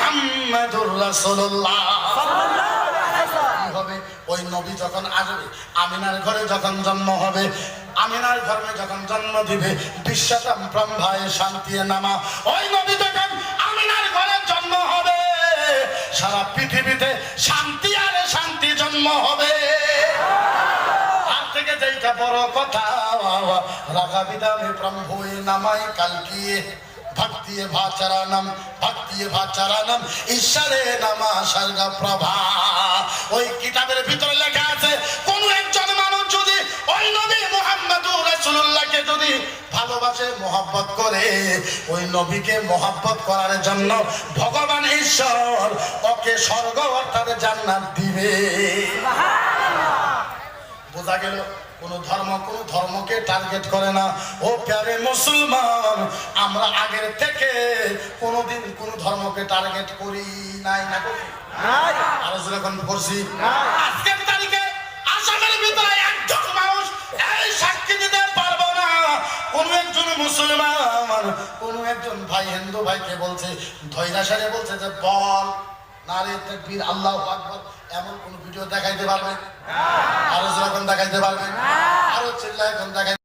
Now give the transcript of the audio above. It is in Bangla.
মোহাম্মদুর রাসূলুল্লাহ। হবে ওই নবী যখন আসবে আমিনার ঘরে যখন জন্ম হবে আমিনার ঘরে যখন জন্ম দিবে বিশ্বতম ব্রহ্মায় শান্তি নামা। ওই নবী যখন আমিনার ঘরে জন্ম হবে সারা পৃথিবীতে শান্তি আর শান্তি জন্ম হবে। আর থেকে যেইটা বড় কথা রাগা বিধানে ব্রহ্মই নামাই কালকিয়ে ভক্তিয়ে ভাচারানম ভাচারানম ঈশ্বরে নামা সর্গ প্রভা। ওই কিতাবের ভিতরে লেখা আছে কোন একজন মানুষ যদি ওই নবী মুহাম্মদুর রাসূলুল্লাহকে যদি ভালোবাসে মোহাব্বত করে ওই নবীকে মোহাব্বত করার জন্য ভগবান ঈশ্বর ওকে স্বর্গ অর্থাৎ জান্নাত দিবে। বোঝা গেল কোন ধর্ম কোন ধর্মকে টার্গেট করে না। ও প্যারে মুসলমান আমরা আগের থেকে কোনোদিন কোন ধর্মকে টার্গেট করি নাই না করি। আলোচনা কোন করছি। আজকের তারিখে আসামের ভিতরে একজন মানুষ এই সাক্ষী দিতে পারব না। কোন একজন মুসলমান কোন একজন ভাই হিন্দু ভাইকে বলছে ধৈরা সারে বলছে যে বল নারে তাকবীর আল্লাহু আকবার। এমন কোন ভিডিও দেখাইতে পারবে? আরও যেরকম দেখাইতে পারবে? না আরও চিল্লা এখন দেখাই